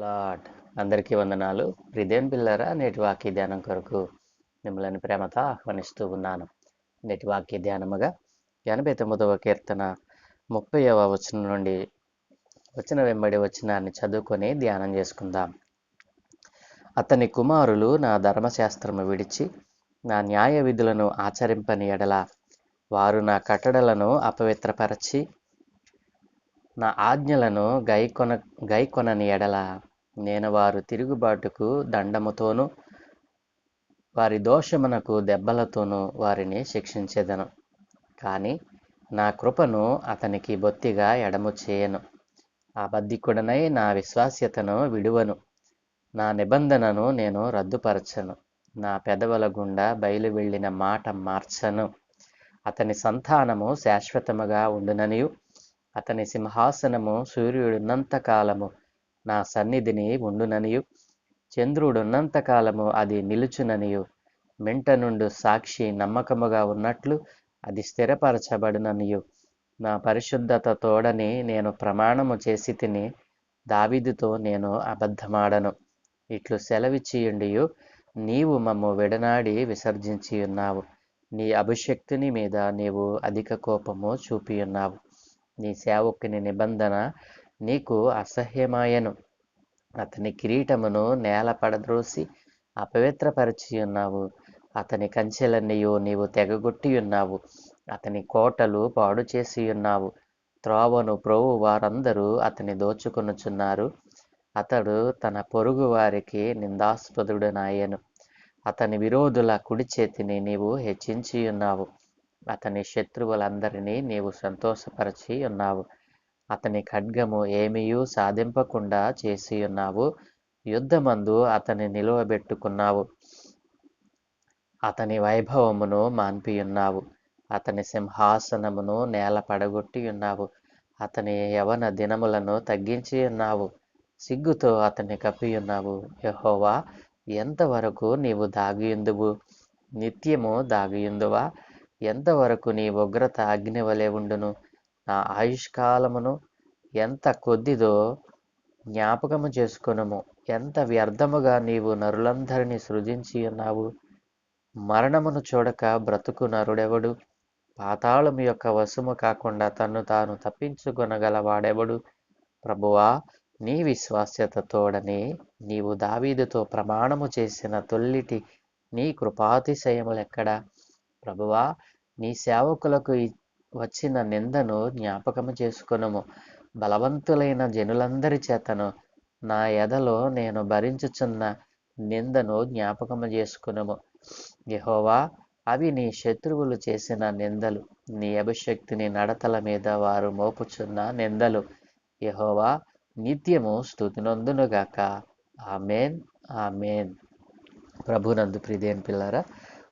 Lord. అందరికీ వందనాలు. ప్రిదేన్ పిల్లరా నేటి వాక్య ధ్యానం కొరకు మిమ్మల్ని ప్రేమతో ఆహ్వానిస్తూ ఉన్నాను. నేటి వాక్య ధ్యానముగా ఎనభై తొమ్మిదవ కీర్తన ముప్పైవ వచనం నుండి వచ్చిన వెంబడి వచనాన్ని చదువుకొని ధ్యానం చేసుకుందాం. అతని కుమారులు నా ధర్మశాస్త్రము విడిచి నా న్యాయ విధులను ఆచరింపని ఎడల వారు నా కట్టడలను అపవిత్రపరచి నా ఆజ్ఞలను గైకొన గైకొనని ఎడల నేను వారు తిరుగుబాటుకు దండముతోనూ వారి దోషమునకు దెబ్బలతోనూ వారిని శిక్షించెదను. కానీ నా కృపను అతనికి బొత్తిగా ఎడము చేయను. అబద్ధికుడనై నా విశ్వాస్యతను విడువను. నా నిబంధనను నేను రద్దుపరచను. నా పెదవుల గుండా బయలు వెళ్ళిన మాట మార్చను. అతని సంతానము శాశ్వతముగా ఉండుననియు. అతని సింహాసనము సూర్యుడున్నంత కాలము నా సన్నిధిని ఉండుననియు. చంద్రుడున్నంత కాలము అది నిలుచుననియు. మెంట నుండు సాక్షి నమ్మకముగా ఉన్నట్లు అది స్థిరపరచబడుననియు. నా పరిశుద్ధత తోడని నేను ప్రమాణము చేసి తిని దావిదితో నేను అబద్ధమాడను. ఇట్లు సెలవిచ్చియుండియు. నీవు మమ్ము విడనాడి విసర్జించి ఉన్నావు నీ అభిషక్తుని మీద నీవు అధిక కోపము చూపియున్నావు. నీ సేవకుని నిబంధన నీకు అసహ్యమాయను. అతని కిరీటమును నేల పడద్రోసి అపవిత్రపరిచి ఉన్నావు. అతని కంచెలన్నీయు నీవు తెగగొట్టి ఉన్నావు. అతని కోటలు పాడు చేసి ఉన్నావు. త్రోవను ప్రోవు వారందరూ అతని దోచుకొనుచున్నారు. అతడు తన పొరుగు వారికి నిందాస్పదుడనాయను. అతని విరోధుల కుడి చేతిని నీవు హెచ్చించి ఉన్నావు. అతని శత్రువులందరినీ నీవు సంతోషపరచి ఉన్నావు. అతని ఖడ్గము ఏమీయూ సాధింపకుండా చేసి ఉన్నావు. యుద్ధమందు అతని నిలువబెట్టుకున్నావు. అతని వైభవమును మాన్పియున్నావు. అతని సింహాసనమును నేల పడగొట్టి ఉన్నావు. అతని యవన దినములను తగ్గించి ఉన్నావు. సిగ్గుతో అతన్ని కప్పియున్నావు. యహోవా ఎంతవరకు నీవు దాగియుందువు? నిత్యము దాగియుందువా? ఎంతవరకు నీ ఉగ్రత అగ్ని వలె ఉండును? నా ఆయుష్కాలమును ఎంత కొద్దిదో జ్ఞాపకము చేసుకొనుము. ఎంత వ్యర్థముగా నీవు నరులందరినీ సృజించి ఉన్నావు. మరణమును చూడక బ్రతుకు నరుడెవడు? పాతాళం యొక్క వశము కాకుండా తన్ను తాను తప్పించుకొనగలవాడెవడు? ప్రభువా నీ విశ్వాస్యతతోడనే నీవు దావీదుతో ప్రమాణము చేసిన తొల్లిటి నీ కృపాతిశయములెక్కడా ప్రభువా నీ సేవకులకు వచ్చిన నిందను జ్ఞాపకము చేసుకొనుము. బలవంతులైన జనులందరి చేతను నా ఎదలో నేను భరించుచున్న నిందను జ్ఞాపకము చేసుకునము. యహోవా అవి నీ శత్రువులు చేసిన నిందలు. నీ అభిషక్తిని నడతల మీద వారు మోపుచున్న నిందలు. యహోవా నిత్యము స్థుతినందునుగాక. Amen amen. ప్రభునందు ప్రిదేన్ పిల్లరా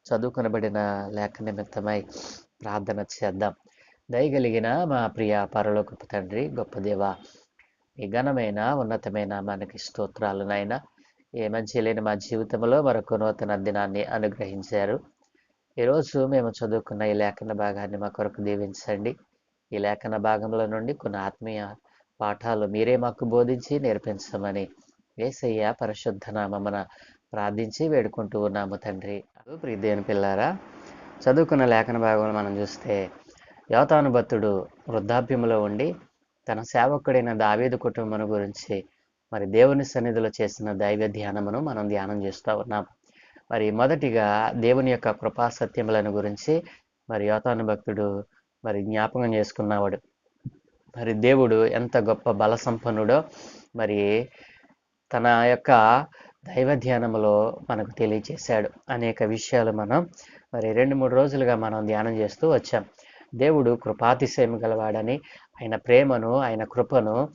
చదువుకునబడిన లేఖ నిమిత్తమై ప్రార్థన చేద్దాం. దయగలిగిన మా ప్రియ పరలోకపు తండ్రి గొప్ప దేవ ఈ ఘనమైన ఉన్నతమైన మనకి స్తోత్రాలు నాయన. ఏ మంచి లేని మా జీవితంలో మరొక నూతన దినాన్ని అనుగ్రహించారు. ఈరోజు మేము చదువుకున్న ఈ లేఖన భాగాన్ని మా కొరకు దీవించండి. ఈ లేఖన భాగంలో నుండి కొన్ని ఆత్మీయ పాఠాలు మీరే మాకు బోధించి నేర్పించమని వేసయ్య పరిశుద్ధ నామమున ప్రార్థించి వేడుకుంటూ ఉన్నాము తండ్రి. ప్రీదేని పిల్లారా చదువుకున్న లేఖన భాగంలో మనం చూస్తే యోతాను వృద్ధాభ్యములో ఉండి తన సేవకుడైన దావేదు కుటుంబం గురించి మరి దేవుని సన్నిధిలో చేసిన దైవ ధ్యానమును మనం ధ్యానం చేస్తూ ఉన్నాం. మరి మొదటిగా దేవుని యొక్క కృపా సత్యములను గురించి మరి యోతాను భక్తుడు మరి జ్ఞాపకం చేసుకున్నవాడు. మరి దేవుడు ఎంత గొప్ప బల సంపన్నుడో మరి తన యొక్క దైవ ధ్యానములో మనకు తెలియచేశాడు. అనేక విషయాలు మనం మరి రెండు మూడు రోజులుగా మనం ధ్యానం చేస్తూ వచ్చాం. దేవుడు కృపాతిశయం గలవాడని ఆయన ప్రేమను ఆయన కృపను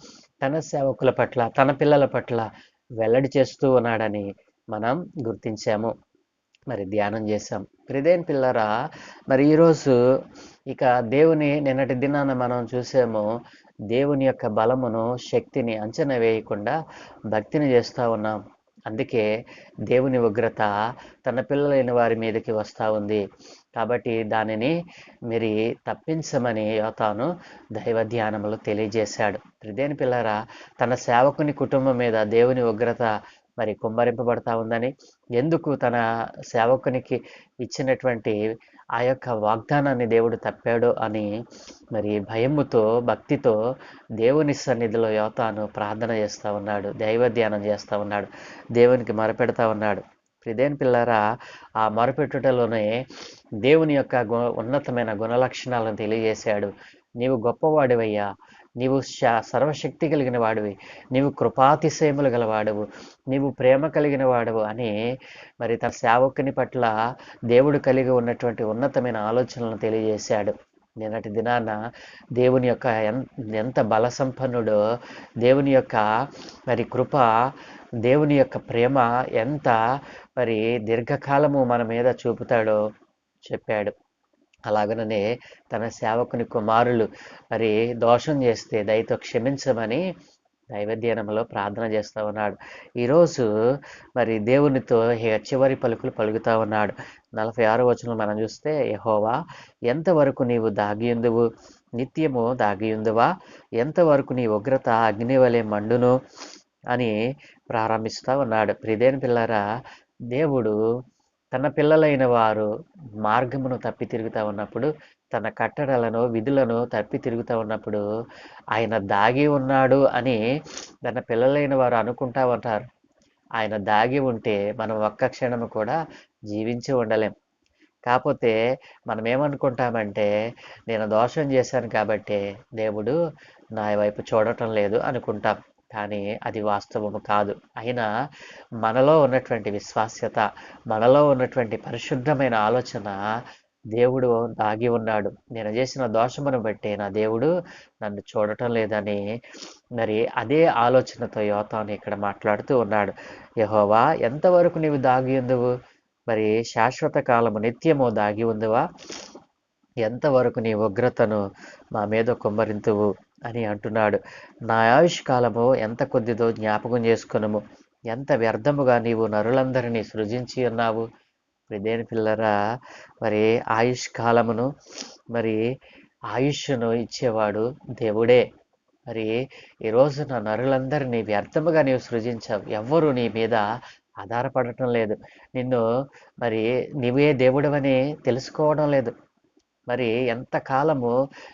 తన సేవకుల పట్ల తన పిల్లల పట్ల వెల్లడి చేస్తూ ఉన్నాడని మనం గుర్తించాము. మరి ధ్యానం చేశాం. ప్రిదేన్ పిల్లరా మరి ఈరోజు ఇక దేవుని నిన్నటి దినాన మనం చూసాము దేవుని యొక్క బలమును శక్తిని అంచనా వేయకుండా భక్తిని చేస్తూ ఉన్నాం. అందుకే దేవుని ఉగ్రత తన పిల్లలైన వారి మీదకి వస్తూ ఉంది. కాబట్టి దానిని మరి తప్పించమని యోతాను దైవ ధ్యానంలో తెలియజేశాడు. త్రిదేని పిల్లరా తన సేవకుని కుటుంబం మీద దేవుని ఉగ్రత మరి కుమ్మరింపబడతా ఉందని ఎందుకు తన సేవకునికి ఇచ్చినటువంటి ఆ యొక్క వాగ్దానాన్ని దేవుడు తప్పాడు అని మరి భయముతో భక్తితో దేవుని సన్నిధిలో యోతాను ప్రార్థన చేస్తూ ఉన్నాడు దైవ ధ్యానం చేస్తూ ఉన్నాడు దేవునికి మొరపెడతా ఉన్నాడు. ప్రిదేన్ పిల్లరా ఆ మొరపెట్టుటలోనే దేవుని యొక్క గు ఉన్నతమైన గుణలక్షణాలను తెలియజేశాడు. నీవు గొప్పవాడివయ్యా. నీవు శ సర్వశక్తి కలిగిన వాడివి. నీవు కృపాతిశయములు గలవాడవు. నీవు ప్రేమ కలిగిన వాడవు అని మరి తన సేవకుని పట్ల దేవుడు కలిగి ఉన్నటువంటి ఉన్నతమైన ఆలోచనలను తెలియజేశాడు. నిన్నటి దినాన దేవుని యొక్క ఎంత బల సంపన్నుడో దేవుని యొక్క మరి కృప దేవుని యొక్క ప్రేమ ఎంత మరి దీర్ఘకాలము మన మీద చూపుతాడో చెప్పాడు. అలాగనే తన సేవకుని కుమారులు మరి దోషం చేస్తే దయతో క్షమించమని దైవధ్యానంలో ప్రార్థన చేస్తూ ఉన్నాడు. ఈరోజు మరి దేవునితో హే- చివరి పలుకులు పలుకుతా ఉన్నాడు. నలభై ఆరు వచనం మనం చూస్తే యహోవా ఎంతవరకు నీవు దాగియుందువు? నిత్యము దాగియుందువా? ఎంతవరకు నీ ఉగ్రత అగ్నివలే మండును? అని ప్రారంభిస్తూ ఉన్నాడు. ప్రిదేని పిల్లరా దేవుడు తన పిల్లలైన వారు మార్గమును తప్పి తిరుగుతూ ఉన్నప్పుడు తన కట్టడలను విధులను తప్పి తిరుగుతూ ఉన్నప్పుడు ఆయన దాగి ఉన్నాడు అని తన పిల్లలైన వారు అనుకుంటా ఉంటారు. ఆయన దాగి ఉంటే మనం ఒక్క క్షణం కూడా జీవించి ఉండలేం. కాకపోతే మనం ఏమనుకుంటామంటే నేను దోషం చేశాను కాబట్టి దేవుడు నా వైపు చూడటం లేదు అనుకుంటాం. కానీ అది వాస్తవము కాదు. అయినా మనలో ఉన్నటువంటి విశ్వాస్యత మనలో ఉన్నటువంటి పరిశుద్ధమైన ఆలోచన దేవుడు దాగి ఉన్నాడు. నేను చేసిన దోషమును బట్టి నా దేవుడు నన్ను చూడటం లేదని మరి అదే ఆలోచనతో యోతాను ఇక్కడ మాట్లాడుతూ ఉన్నాడు. యహోవా ఎంతవరకు నీవు దాగి ఉందువు? మరి శాశ్వత కాలము నిత్యము దాగి ఉందువా? ఎంతవరకు నీ ఉగ్రతను మా మీద కుమ్మరింతువు? అని అంటున్నాడు. నా ఆయుష్ కాలము ఎంత కొద్దిదో జ్ఞాపకం చేసుకునము. ఎంత వ్యర్థముగా నీవు నరులందరినీ సృజించి ఉన్నావు? ఇదేని పిల్లరా? మరి ఆయుష్ కాలమును మరి ఆయుష్ను ఇచ్చేవాడు దేవుడే. మరి ఈ రోజున నరులందరినీ వ్యర్థముగా నీవు సృజించావు. ఎవ్వరు నీ మీద ఆధారపడటం లేదు. నిన్ను మరి నీవే దేవుడవని తెలుసుకోవడం లేదు. మరి ఎంతకాలము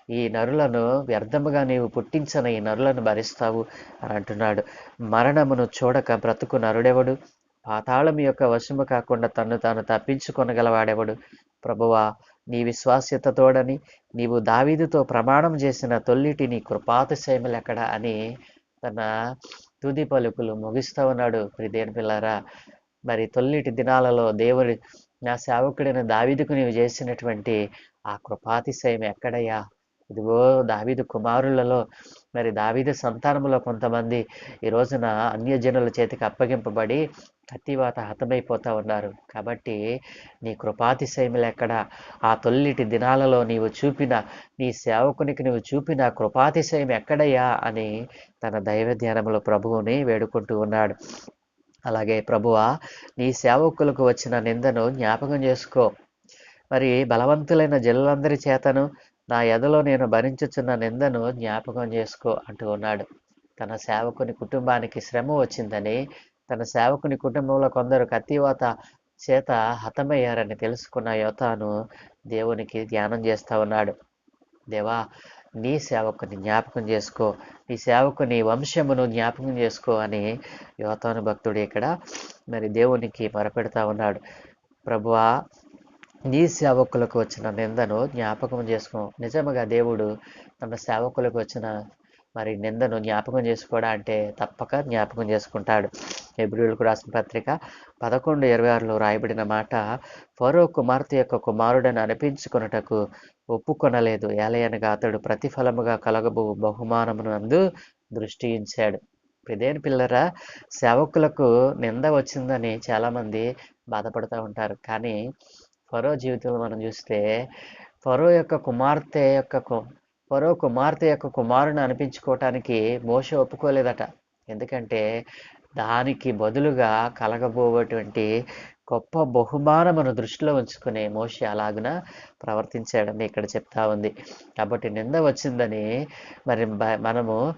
ఈ నరులను వ్యర్థముగా నీవు పుట్టించిన ఈ నరులను భరిస్తావు అని అంటున్నాడు. మరణమును చూడక బ్రతుకు నరుడెవడు? పాతాళం యొక్క వశము కాకుండా తన్ను తాను తప్పించుకొనగలవాడెవడు? ప్రభువా నీ విశ్వాస్యతతోడని నీవు దావీదుతో ప్రమాణం చేసిన తొల్లిటి నీ కృపాతిశయములెక్కడ అని తన తుది పలుకులు ముగిస్తూ ఉన్నాడు. ప్రిదేని పిల్లారా మరి తొల్లిటి దినాలలో దేవుడి నా సేవకుడైన దావీదుకు నీవు చేసినటువంటి ఆ కృపాతిశయం ఎక్కడయ్యా? ఇదిగో దావీదు కుమారులలో మరి దావీదు సంతానములో కొంతమంది ఈ రోజున అన్యజనుల చేతికి అప్పగింపబడి కత్తివాత హతమైపోతా ఉన్నారు. కాబట్టి నీ కృపాతిశయములు ఎక్కడ? ఆ తొల్లిటి దినాలలో నీవు చూపిన నీ సేవకునికి నీవు చూపిన కృపాతిశయం ఎక్కడయ్యా? అని తన దైవ ధ్యానంలో ప్రభువుని వేడుకుంటూ ఉన్నాడు. అలాగే ప్రభువా నీ సేవకులకు వచ్చిన నిందను జ్ఞాపకం చేసుకో. మరి బలవంతులైన జనులందరి చేతను నా ఎదలో నేను భరించుచున్న నిందను జ్ఞాపకం చేసుకో అంటూ ఉన్నాడు. తన సేవకుని కుటుంబానికి శ్రమ వచ్చిందని తన సేవకుని కుటుంబంలో కొందరు కత్తివాత చేత హతమయ్యారని తెలుసుకున్న యోతాను దేవునికి ధ్యానం చేస్తా ఉన్నాడు. దేవా నీ సేవకుని జ్ఞాపకం చేసుకో. నీ సేవకుని వంశమును జ్ఞాపకం చేసుకో అని యోతాను భక్తుడు ఇక్కడ మరి దేవునికి మొరపెడతా ఉన్నాడు. ప్రభువా నీ సేవకులకు వచ్చిన నిందను జ్ఞాపకం చేసుకో. నిజముగా దేవుడు తన సేవకులకు వచ్చిన మరి నిందను జ్ఞాపకం చేసుకోవడం అంటే తప్పక జ్ఞాపకం చేసుకుంటాడు. ఎబ్రిలకు రాసిన పత్రిక పదకొండు ఇరవై ఆరులో రాయబడిన మాట ఫరో కుమార్తె యొక్క కుమారుడని అనిపించుకొనుటకు ఒప్పుకొనలేదు. ఏలయనగా అతడు ప్రతిఫలముగా కలగబో బహుమానమును అందు దృష్టి ఉంచాడు ప్రదేని పిల్లరా సేవకులకు నింద వచ్చిందని చాలామంది బాధపడుతూ ఉంటారు. కానీ ఫరో జీవితంలో మనం చూస్తే ఫరో యొక్క కుమార్తె యొక్క కు- ఫరో కుమార్తె యొక్క కుమారుని అనిపించుకోవటానికి మోష ఒప్పుకోలేదట. ఎందుకంటే దానికి బదులుగా కలగబోయేటువంటి గొప్ప బహుమానమును దృష్టిలో ఉంచుకునే మోష అలాగున ప్రవర్తించాడని ఇక్కడ చెప్తా ఉంది. కాబట్టి నింద వచ్చిందని మరి మనము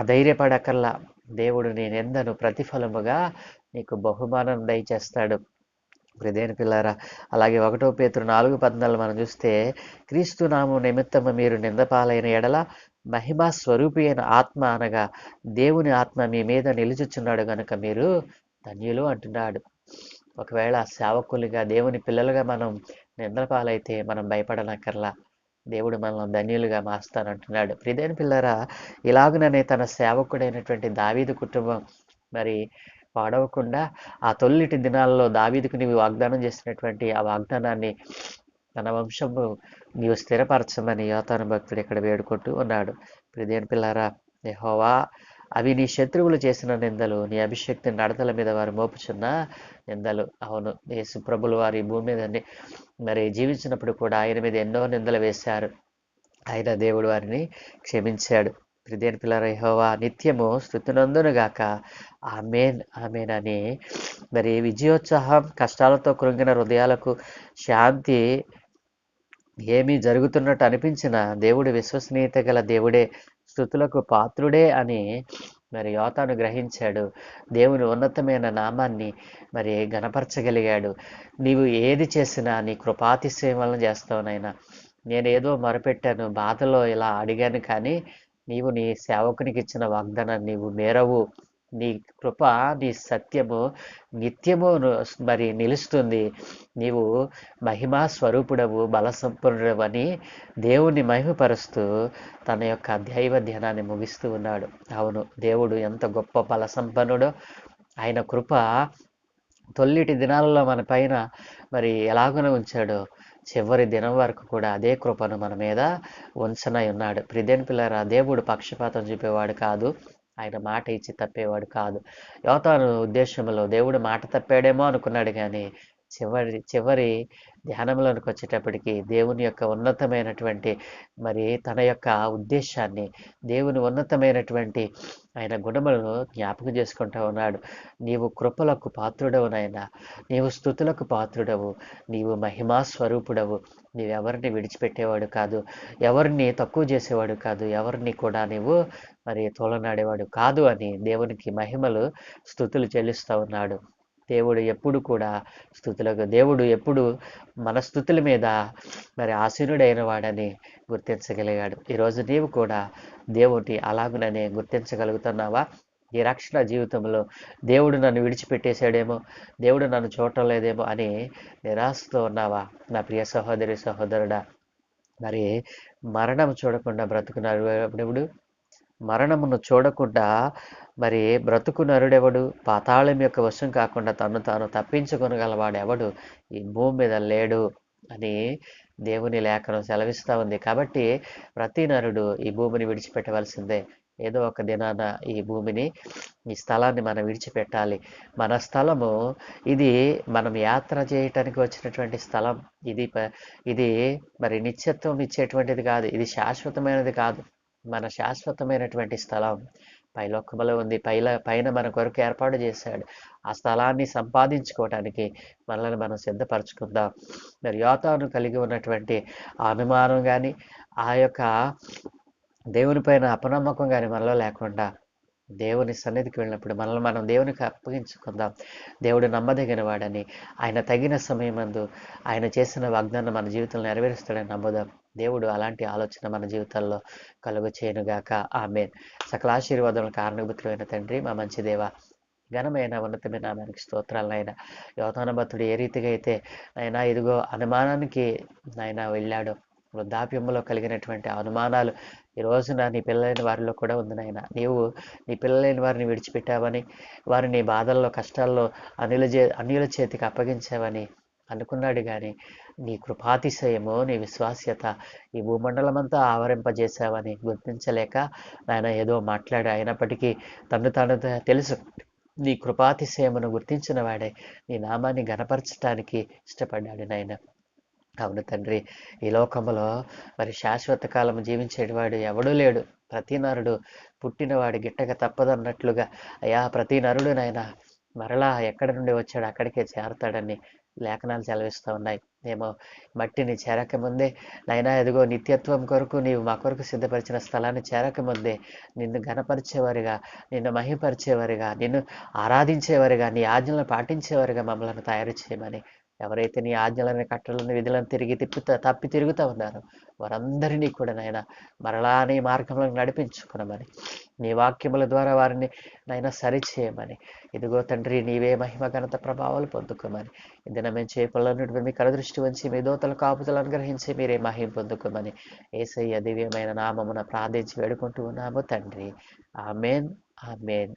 అధైర్యపడకల్లా దేవుడు నీ నిందను ప్రతిఫలముగా నీకు బహుమానం దయచేస్తాడు. ప్రదేని పిల్లారా. అలాగే ఒకటో పేతురు నాలుగు పద్నాలుగు మనం చూస్తే క్రీస్తు నాము నిమిత్తము మీరు నిందపాలైన ఎడల మహిమా స్వరూపి అయిన ఆత్మ అనగా దేవుని ఆత్మ మీ మీద నిలుచుచున్నాడు గనుక మీరు ధన్యులు అంటున్నాడు. ఒకవేళ సేవకులుగా దేవుని పిల్లలుగా మనం నిందపాలైతే మనం భయపడనక్కర్లా. దేవుడు మనల్ని ధన్యులుగా మాస్తానంటున్నాడు ప్రిదేని పిల్లరా ఇలాగుననే తన సేవకుడైనటువంటి దావీదు కుటుంబం. మరి పాడవకుండా ఆ తొల్లిటి దినాల్లో దావీదుకు నీవు వాగ్దానం చేసినటువంటి ఆ వాగ్దానాన్ని తన వంశము నీవు స్థిరపరచమని యోతాను భక్తుడు ఇక్కడ వేడుకుంటూ ఉన్నాడు. ప్రదేని పిల్లారా యెహోవా అవి నీ శత్రువులు చేసిన నిందలు నీ అభిషక్తి నడతల మీద వారు మోపుచున్న నిందలు. అవును యేసు ప్రభులు వారి భూమి మీద మరి జీవించినప్పుడు కూడా ఆయన మీద ఎన్నో నిందలు వేశారు. ఆయన దేవుడు వారిని క్షమించాడు. దేని పిల్లర యెహోవా నిత్యము స్థుతినందునుగాక ఆమెన్ ఆమెన్ అని. మరి విజయోత్సాహం కష్టాలతో కృంగిన హృదయాలకు శాంతి ఏమీ జరుగుతున్నట్టు అనిపించిన దేవుడి విశ్వసనీయత గల దేవుడే స్థుతులకు పాత్రుడే అని మరి యోతాను గ్రహించాడు. దేవుని ఉన్నతమైన నామాన్ని మరి గణపరచగలిగాడు. నీవు ఏది చేసినా నీ కృపాతిశయం వలన చేస్తావునైనా నేను ఏదో మొరపెట్టాను బాధలో ఇలా అడిగాను కానీ నీవు నీ సేవకునికి ఇచ్చిన వాగ్దానాన్ని నీవు నేరవు. నీ కృప నీ సత్యము నిత్యము మరి నిలుస్తుంది. నీవు మహిమా స్వరూపుడవు బలసంపన్నుడవు అని దేవుణ్ణి మహిమపరుస్తూ తన యొక్క దైవ ధ్యానాన్ని ముగిస్తూ ఉన్నాడు. అవును దేవుడు ఎంత గొప్ప బల సంపన్నుడో ఆయన కృప తొల్లిటి దినాలలో మన పైన మరి ఎలాగున ఉంచాడో చివరి దినం వరకు కూడా అదే కృపను మన మీద ఉంచనై ఉన్నాడు. ప్రిదేన్ పిల్లర దేవుడు పక్షపాతం చూపేవాడు కాదు. ఆయన మాట ఇచ్చి తప్పేవాడు కాదు. యోతాను ఉద్దేశంలో దేవుడు మాట తప్పాడేమో అనుకున్నాడు కానీ చివరి చివరి ధ్యానంలోనికి వచ్చేటప్పటికి దేవుని యొక్క ఉన్నతమైనటువంటి మరి తన యొక్క ఉద్దేశాన్ని దేవుని ఉన్నతమైనటువంటి ఆయన గుణములను జ్ఞాపకం చేసుకుంటూ ఉన్నాడు. నీవు కృపలకు పాత్రుడవు నాయన నీవు స్థుతులకు పాత్రుడవు నీవు మహిమా స్వరూపుడవు. నీవెవరిని విడిచిపెట్టేవాడు కాదు ఎవరిని తక్కువ చేసేవాడు కాదు ఎవరిని కూడా నీవు మరి తోలనాడేవాడు కాదు అని దేవునికి మహిమలు స్థుతులు చెల్లిస్తూ ఉన్నాడు. దేవుడు ఎప్పుడు కూడా స్థుతులకు దేవుడు ఎప్పుడు మన స్థుతుల మీద మరి ఆసీనుడైన వాడని గుర్తించగలిగాడు ఈరోజు నీవు కూడా దేవుడి అలాగుననే గుర్తించగలుగుతున్నావా? ఈ రక్షణ జీవితంలో దేవుడు నన్ను విడిచిపెట్టేశాడేమో దేవుడు నన్ను చూడటం లేదేమో అని నిరాశతో ఉన్నావా? నా ప్రియ సహోదరి సహోదరుడా మరి మరణం చూడకుండా బ్రతుకున్నాడు ఎవడెవడు మరణమును చూడకుండా మరి బ్రతుకు నరుడెవడు పాతాళం యొక్క వశం కాకుండా తను తాను తప్పించుకొనగలవాడెవడు? ఈ భూమి మీద లేడు అని దేవుని లేఖనం సెలవిస్తూ ఉంది. కాబట్టి ప్రతి నరుడు ఈ భూమిని విడిచిపెట్టవలసిందే. ఏదో ఒక దినాన ఈ భూమిని ఈ స్థలాన్ని మనం విడిచిపెట్టాలి. మన స్థలము ఇది మనం యాత్ర చేయటానికి వచ్చినటువంటి స్థలం. ఇది ప- ఇది మరి నిత్యత్వం ఇచ్చేటువంటిది కాదు. ఇది శాశ్వతమైనది కాదు. మన శాశ్వతమైనటువంటి స్థలం. పైలోకములో ఉంది. పైల పైన మన కొరకు ఏర్పాటు చేశాడు. ఆ స్థలాన్ని సంపాదించుకోవటానికి మనల్ని మనం సిద్ధపరచుకుందాం. మరి యోతాను కలిగి ఉన్నటువంటి అనుమానం కానీ ఆ యొక్క దేవుని పైన అపనమ్మకం కానీ మనలో లేకుండా దేవుని సన్నిధికి వెళ్ళినప్పుడు మనల్ని మనం దేవునికి అప్పగించుకుందాం. దేవుడు నమ్మదగిన వాడని ఆయన తగిన సమయమందు ఆయన చేసిన వాగ్దానం మన జీవితంలో నెరవేరుస్తాడని నమ్ముదాం. దేవుడు అలాంటి ఆలోచన మన జీవితాల్లో కలుగు చేయనుగాక ఆమె సకల ఆశీర్వాదములకు కారణభూతులైన తండ్రి మా మంచి దేవ ఘనమైన ఉన్నతమైన నామానికి స్తోత్రాలు నాయన. యోతాన భక్తుడు ఏ రీతిగా అయితే ఆయన ఇదిగో అనుమానానికి నాయన వెళ్ళాడు. వృద్ధాప్యంలో కలిగినటువంటి అనుమానాలు ఈ రోజున నీ పిల్లలైన వారిలో కూడా ఉంది నాయన. నీవు నీ పిల్లలైన వారిని విడిచిపెట్టావని వారిని బాధల్లో కష్టాల్లో అనిల చే అన్యుల చేతికి అప్పగించావని అనుకున్నాడు కానీ నీ కృపాతిశయము నీ విశ్వాస్యత ఈ భూమండలమంతా ఆవరింపజేశావని గుర్తించలేక ఆయన ఏదో మాట్లాడు అయినప్పటికీ తను తను తెలుసు. నీ కృపాతిశయమును గుర్తించిన వాడే నీ నామాన్ని గనపరచటానికి ఇష్టపడ్డాడు నాయన. అవును తండ్రి. ఈ లోకములో మరి శాశ్వత కాలం జీవించేవాడు ఎవడూ లేడు. ప్రతి నరుడు పుట్టినవాడు గిట్టక తప్పదన్నట్లుగా. అయా ప్రతి నరుడు నాయన మరలా ఎక్కడి నుండి వచ్చాడు అక్కడికే చేరతాడని లేఖనాలు సెలవిస్తూ ఉన్నాయి. మేము మట్టిని చేరక ముందే నైనా ఎదుగో నిత్యత్వం కొరకు నీవు మా కొరకు సిద్ధపరిచిన స్థలాన్ని చేరక ముందే నిన్ను గణపరిచేవారిగా నిన్ను మహిపరిచేవారిగా నిన్ను ఆరాధించేవారిగా నీ ఆజ్ఞలను పాటించేవారిగా మమ్మల్ని తయారు చేయమని ఎవరైతే నీ ఆజ్ఞలను కట్టలను విధులను తిరిగి తిప్పుతా తప్పి తిరుగుతూ ఉన్నారో వారందరినీ కూడా నాయన మరలా నీ మార్గంలో నడిపించుకునమని నీ వాక్యముల ద్వారా వారిని నైనా సరిచేయమని. ఇదిగో తండ్రి నీవే మహిమ ఘనత ప్రభావాలు పొందుకోమని. ఇదిన మేము చేపలను మీ కరదృష్టి ఉంచి మీ దోతల కాపుతలు అనుగ్రహించి మీరే మహిమ పొందుకోమని ఏసయ్య దివ్యమైన నామమున ప్రార్థించి వేడుకుంటూ ఉన్నాము తండ్రి. Amen amen